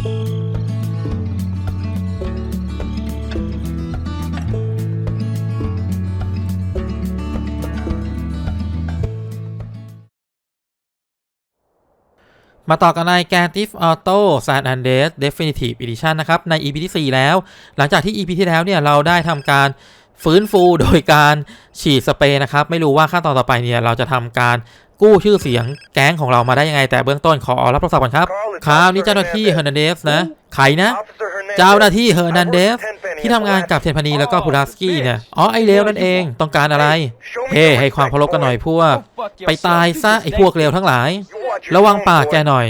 มาต่อกันใน g a n t i f Auto San Andreas Definitive Edition นะครับ ใน EP ที่ 4 แล้ว หลังจากที่ EP ที่แล้วเนี่ย เราได้ทำการ ฟื้นฟูโดยการฉีดสเปรย์นะครับ ไม่รู้ว่าขั้นตอนต่อไปเนี่ย เราจะทำการกู้ชื่อเสียงแก๊งของเรามาได้ยังไง แต่เบื้องต้นขอรับโทรศัพท์ก่อนครับครับนี่เจ้าหน้าที่เฮอร์นันเดสนะใครนะ เจ้าหน้าที่เฮอร์นันเดสที่ทำงานกับเทนพานีแล้วก็พูลาสกี้เนี่ย อ๋อ ไอเลวนั่นเองต้องการอะไร เฮ้ให้ความเคารพกันหน่อยพวก ไปตายซะไอพวกเลวทั้งหลาย ระวังปากแกหน่อย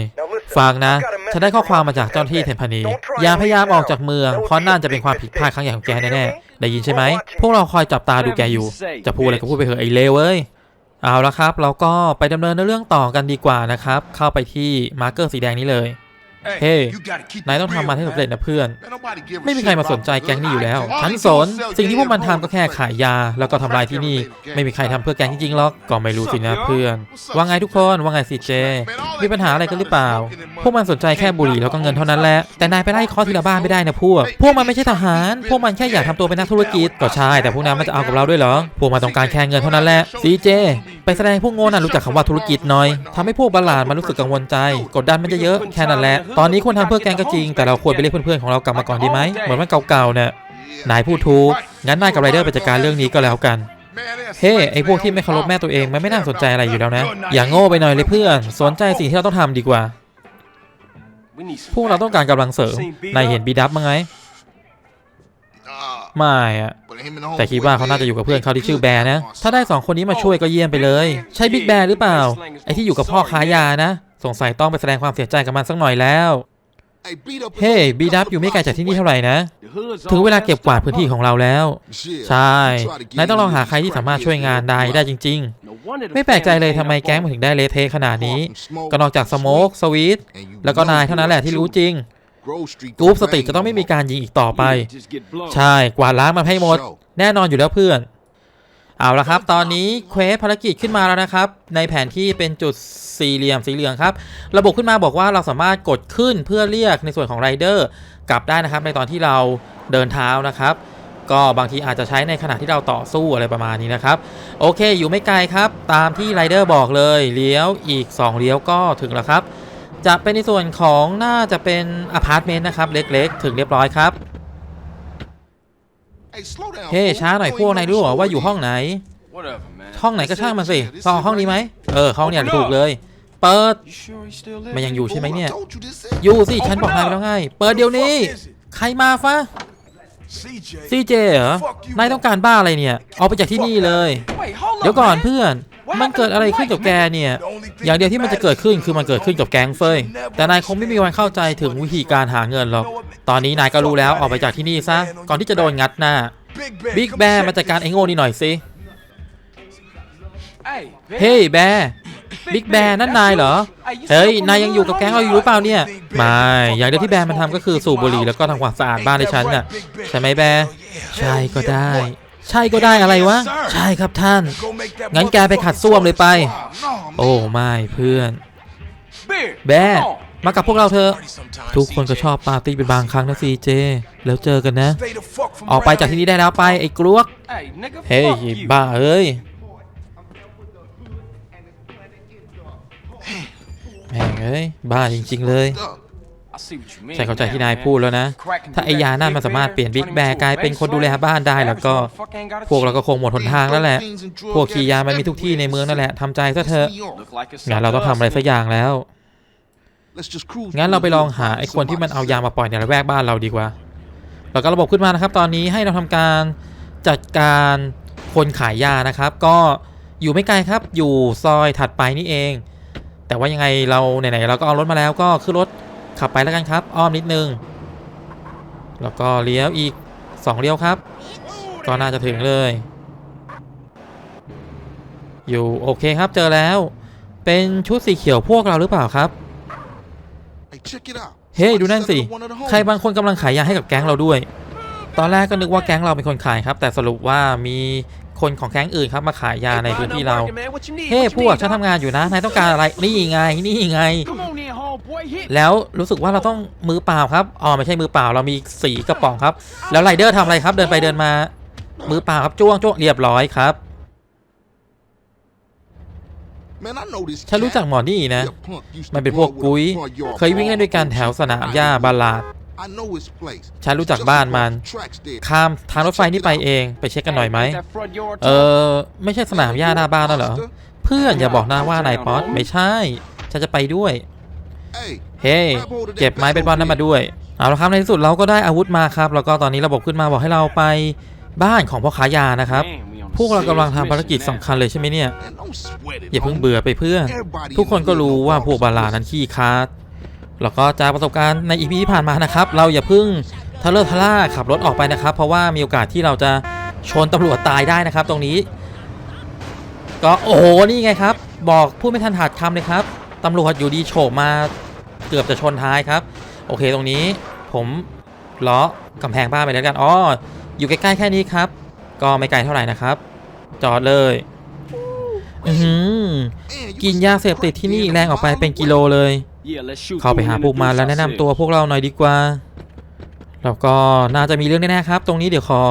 ฟังนะ ฉันได้ข้อความมาจากเจ้าหน้าที่เทนพานี อย่าพยายามออกจากเมือง เพราะนั่นจะเป็นความผิดพลาดครั้งใหญ่ของแกแน่ๆ ได้ยินใช่ไหม พวกเราคอยจับตาดูแกอยู่ จะพูดอะไรก็พูดไปเถอะไอเลวเว้ย เอาละครับ เราก็ไปดำเนินเรื่องต่อกันดีกว่านะครับ เข้าไปที่มาร์กเกอร์สีแดงนี้เลย เฮ้นายต้องทำมันให้สำเร็จนะเพื่อน ไม่มีใครมาสนใจแก๊งนี้อยู่แล้วฉันสน สิ่งที่พวกมันทำก็แค่ขายยา แล้วก็ทำลายที่นี่ ไม่มีใครทำเพื่อแก๊งจริงๆหรอก ก็ไม่รู้สินะเพื่อน ว่าไงทุกคน ว่าไงซีเจ มีปัญหาอะไรกันหรือเปล่า พวกมันสนใจแค่บุหรี่แล้วก็เงินเท่านั้นแหละ แต่นายไปไล่เคอทีละบ้านไม่ได้นะพวก พวกมันไม่ใช่ทหาร พวกมันแค่อยากทำตัวเป็นนักธุรกิจ ก็ใช่ แต่พวกนั้นมันจะเอากับเราด้วยเหรอ พวกมันต้องการแค่เงินเท่านั้นแหละซีเจ ไปแสดงให้พวกโง่น่ะรู้จักคำว่าธุรกิจหน่อยทำให้พวกบัลลาดมันรู้สึกกังวลใจ กดดันมันจะเยอะแค่นั้นแหละ ตอนนี้ควรทำเพื่อแกงก็จริง แต่เราควรไปเรียกเพื่อนๆของเรากลับมาก่อนดีไหมเหมือนมันเก่าๆเนี่ยนายพูดถูกงั้นนายกับไรเดอร์ไปจัดการเรื่องนี้ก็แล้วกันเฮ้ไอพวกที่ไม่เคารพแม่ตัวเองมันไม่น่าสนใจอะไรอยู่แล้วนะ อย่างโง่ไปหน่อยเลยเพื่อนสนใจสิ่งที่เราต้องทำดีกว่า พวกเราต้องการกำลังเสริมนายเห็นบีดับมั้งไง ไม่อะแต่คิดว่าเขาน่าจะอยู่กับเพื่อนเขาที่ชื่อแบร์นะ ถ้าได้สองคนนี้มาช่วยก็เยี่ยมไปเลย ใช่บิ๊กแบร์หรือเปล่า ไอที่อยู่กับพ่อค้ายานะ สงสัยต้องไปแสดงความเสียใจกับมันสักหน่อยแล้วเฮ้บีดับอยู่ไม่ไกลจากที่นี่เท่าไหร่นะ ถึงเวลาเก็บกวาดพื้นที่ของเราแล้ว ใช่นายต้องลองหาใครที่สามารถช่วยงานได้ได้จริง ๆ ไม่แปลกใจเลยทำไมแก๊งมันถึงได้เละเทะขนาดนี้ ก็นอกจากสโมกสวีทแล้วก็นายเท่านั้นแหละที่รู้จริง กรุ๊ปสติจะต้องไม่มีการยิงอีกต่อไป ใช่กวาดล้างมันให้หมด แน่นอนอยู่แล้วเพื่อน เอาละครับ ตอนนี้เควสภารกิจขึ้นมาแล้วนะครับ ในแผนที่เป็นจุดสี่เหลี่ยมสีเหลืองครับ ระบบขึ้นมาบอกว่าเราสามารถกดขึ้นเพื่อเรียกในส่วนของไรเดอร์กลับได้นะครับ ในตอนที่เราเดินเท้านะครับ ก็บางทีอาจจะใช้ในขณะที่เราต่อสู้อะไรประมาณนี้นะครับ โอเค อยู่ไม่ไกลครับ ตามที่ไรเดอร์บอกเลย เลี้ยวอีก 2 เลี้ยวก็ถึงแล้วครับ จะเป็นในส่วนของน่าจะเป็นอพาร์ตเมนต์นะครับ เล็กๆ ถึงเรียบร้อยครับเฮ้ช้าหน่อยพวกนายรู้เหรอว่าอยู่ห้องไหน ห้องไหนก็ช่างมันสิลองห้องนี้ไหมเออห้องเนี่ยถูกเลย เปิดมันยังอยู่ใช่ไหมเนี่ย อยู่สิฉันบอกนายไปแล้วไง เปิดเดี๋ยวนี้ ใครมาฟะซีเจเหรอนายต้องการบ้าอะไรเนี่ยออกไปจากที่นี่เลย เดี๋ยวก่อนเพื่อน มันเกิดอะไรขึ้นกับแกเนี่ย อย่างเดียวที่มันจะเกิดขึ้นคือมันเกิดขึ้นกับแก๊งเฟย แต่นายคงไม่มีวันเข้าใจถึงวิธีการหาเงินหรอก ตอนนี้นายก็รู้แล้วออกไปจากที่นี่ซะ ก่อนที่จะโดนงัดหน้า บิ๊กแบร์มาจัดการไอ้โง่นี่หน่อยสิ เฮ้ยแบร์บิ๊กแบร์นั่นนายเหรอ เฮ้ย นายยังอยู่กับแก๊งเราอยู่หรือเปล่าเนี่ย ไม่ อย่างเดียวที่แบร์มันทำก็คือสูบบุหรี่แล้วก็ทำความสะอาดบ้านในฉันน่ะ ใช่ไหมแบร์ใช่ก็ได้ ใช่ก็ได้อะไรวะ ใช่ครับท่าน งั้นแกไปขัดส้วมเลยไป โอ้ไม่เพื่อน แบร์มากับพวกเราเถอะ ทุกคนก็ชอบปาร์ตี้เป็นบางครั้งนะซีเจ แล้วเจอกันนะ ออกไปจากที่นี่ได้แล้วไปไอ้กลวก เฮ้ยบ้าเอ้ยแม่งเอ้ยบ้าจริง ๆ เลย ใช่เข้าใจที่นายพูดแล้วนะ ถ้าไอ้ยานั่นมันสามารถเปลี่ยนบิ๊กแบร์กลายเป็นคนดูแลบ้านได้แล้วก็ พวกเราก็คงหมดหนทางแล้วแหละ พวกขี่ยามันมีทุกที่ในเมืองนั่นแหละทำใจซะเถอะงั้นเราต้องทำอะไรสักอย่างแล้ว งั้นเราไปลองหาไอ้คนที่มันเอายามาปล่อยในละแวกบ้านเราดีกว่า แล้วก็ระบบขึ้นมานะครับ ตอนนี้ให้เราทำการจัดการคนขายยานะครับ ก็อยู่ไม่ไกลครับ อยู่ซอยถัดไปนี่เอง แต่ว่ายังไงเราไหนๆเราก็เอารถมาแล้วก็ขึ้นรถ ขับไปแล้วกันครับ อ้อมนิดนึง แล้วก็เลี้ยวอีกสองเลี้ยวครับ ก็น่าจะถึงเลย อยู่โอเคครับเจอแล้ว เป็นชุดสีเขียวพวกเราหรือเปล่าครับ เฮ้ยดูนั่นสิ ใครบางคนกำลังขายยาให้กับแก๊งเราด้วย ตอนแรกก็นึกว่าแก๊งเราเป็นคนขายครับ แต่สรุปว่ามีคนของแก๊งอื่นครับมาขายยาใน Hey, พื้น Bono ที่เรา Market, man, what you need? เฮ้ What you พวก need, ฉัน huh? ทำงานอยู่นะ นายต้องการอะไร นี่ไง นี่ไง แล้วรู้สึกว่าเราต้องมือเปล่าครับอ๋อไม่ใช่มือเปล่าเรามีสีกระป๋องครับ แล้วไรเดอร์ทำอะไรครับ เดินไปเดินมา มือเปล่าครับจ้วงจ้วงเรียบร้อยครับ Man, I know this ฉันรู้จัก cat. หมอนี่นะ He a punk used to มันเป็นพวก run with a กุ้ย front yard เคยวิ่งเล่นด้วยกันแถวสนามหญ้าบาลาด I know his place. ฉันรู้จัก Just บ้านมัน across the tracks there. ข้ามทางรถไฟนี่ไปเอง ไปเช็คกันหน่อยไหม Ain't that front yard เอ talk? อไม่ใช่สนามหญ้าหน้าบ้านแล้วเหรอ เพื่อนอย่าบอกนะว่านายป๊อตไม่ใช่ ฉันจะไปด้วย Hey, เฮ้เก็บไม้เป็นบอลนั้นมาด้วย เอาละครับในที่สุดเราก็ได้อาวุธมาครับ แล้วก็ตอนนี้ระบบขึ้นมาบอกให้เราไปบ้านของพ่อค้ายานะครับ Man, we on a พวกเรากำลังทำ serious ภารกิจ mission สำคัญเลยใช่ไหมเนี่ย man, don't sweat it. อย่าเพิ่ง homie. เบื่อไปเพื่อนทุกคนก็รู้ว่าพวกบาลานั้นขี้คาดแล้วก็จากประสบการณ์ในอีพีที่ผ่านมานะครับ เราอย่าเพิ่งทะเลอะทะล่าขับรถออกไปนะครับ เพราะว่ามีโอกาสที่เราจะชนตำรวจตายได้นะครับ ตรงนี้ ก็โอ้โหนี่ไงครับ บอกพูดไม่ทันขาดคำเลยครับ ตำรวจอยู่ดีโฉบมาเกือบจะชนท้ายครับ โอเคตรงนี้ผมล้อกำแพงบ้านไปแล้วกันอ๋ออยู่ใกล้ๆแค่นี้ครับ ก็ไม่ไกลเท่าไหร่นะครับ จอดเลยอือหือ Man, you กินยาเสพติดที่นี่แรงออกไปเป็นกิโลเลย เข้าไปหาพวกมัน introduce แล้วแนะนำตัวพวกเราหน่อยดีกว่า แล้วก็น่าจะมีเรื่องแน่ๆครับ ตรงนี้เดี๋ยวขอ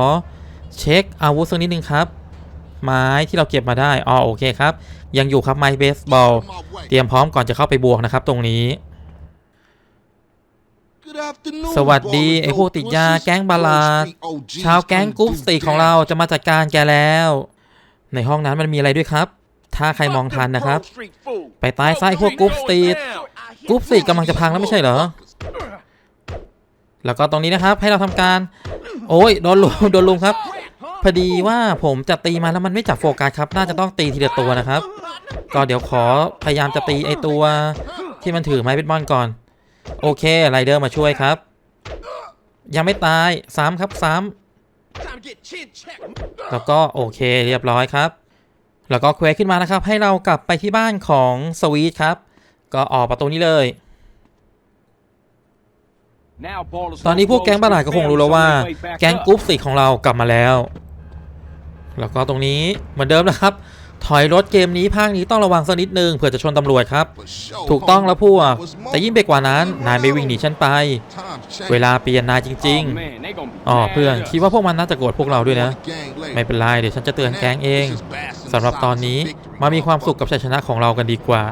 เช็คอาวุธสักนิดนึงครับ ไม้ที่เราเก็บมาได้อ๋อโอเคครับ ยังอยู่ครับไม้เบสบอล เตรียมพร้อมก่อนจะเข้าไปบวกนะครับตรงนี้ สวัสดีไอ้พวกติดยาแก๊งบาลาชาวแก๊งกรุ๊ปสตีของเราจะมาจัดการแกแล้ว ในห้องนั้นมันมีอะไรด้วยครับ ถ้าใครมองทันนะครับ ไปใต้ไส้พวกกรุ๊ปสตรีทกรุ๊ปสตรีทกำลังจะพังแล้วไม่ใช่เหรอ แล้วก็ตรงนี้นะครับให้เราทำการ โอ้ยโดนลุมโดนลุมครับ พอดีว่าผมจะตีมาแล้วมันไม่จับโฟกัสครับ น่าจะต้องตีทีละตัวนะครับ ก็เดี๋ยวขอพยายามจะตีไอตัว ที่มันถือไม้เบสบอลก่อน โอเคไรเดอร์มาช่วยครับ ยังไม่ตายซ้ำครับซ้ำแล้วก็โอเคเรียบร้อยครับ แล้วก็เควสขึ้นมานะครับ ให้เรากลับไปที่บ้านของสวีทครับ ก็ออกประตูนี้เลยตอนนี้พวกแก๊งบ้าหลาดก็คงรู้แล้วว่า แก๊งกรุ๊ปสีของเรากลับมาแล้ว แล้วก็ตรงนี้เหมือนเดิมนะครับ ถอยรถเกมนี้ภาคนี้ต้องระวังสักนิดนึงเผื่อจะชนตำรวจครับ For sure, ถูกต้อง homie. แล้วพวก แต่ยิ่งไปกว่านั้นนายไม่วิ่งหนีฉันไป Times change. เวลาเปลี่ยนนายจริง Oh, man, they gonna be ๆอ๋อ mad เพื่อน at us. คิดว่าพวกมันน่าจะโกรธพวกเราด้วยนะ The gang later. ไม่เป็นไรเดี๋ยวฉันจะเตือนแก๊งเอง It's just basking สำหรับตอนนี้ in silence of มามีความสุข victory, กับชัยชนะของเรากันดีกว่า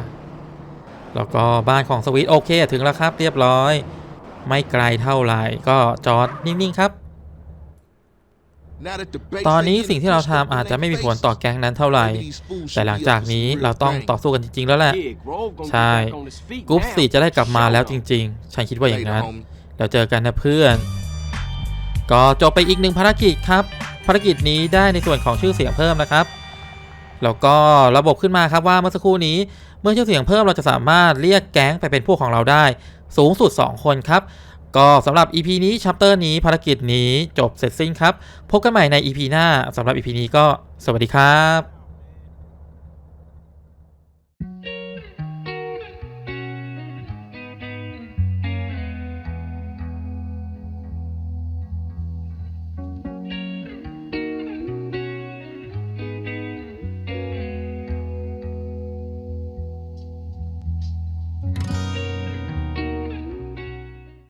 แล้วก็บ้านของสวีทโอเค ถึงแล้วครับ เรียบร้อย ไม่ไกลเท่าไหร่ก็จอดนิ่งๆครับ ตอนนี้ ain't สิ่งที่เราทำอาจจะไม่มีผลต่อแก๊งนั้นเท่าไหร่ Maybe these fools แต่ should หลัง be จาก up to นี้ some เรา real ต้อง things. ต่อสู้กันจริง ๆ แล้วแหละ Yeah, Grove gonna ใช่ get back on his feet กรุ๊ป now. สี่จะได้กลับมาแล้วจ Sure. ริง ๆ ฉันคิดว่าอย่าง Later, นั้น homie. แล้วเจอกันนะเพื่อน ก็จบไปอีกหนึ่งภารกิจครับ ภารกิจนี้ได้ในส่วนของชื่อเสียงเพิ่มนะครับ แล้วก็ระบบขึ้นมาครับว่าเมื่อสักครู่นี้ เมื่อชื่อเสียงเพิ่มเราจะสามารถเรียกแก๊งไปเป็นพวกของเราได้ สูงสุด 2 คนครับ ก็สำหรับ EP นี้ชัปเตอร์นี้ภารกิจนี้จบเสร็จสิ้นครับ พบกันใหม่ใน EP หน้าสำหรับ EP นี้ก็สวัสดีครับ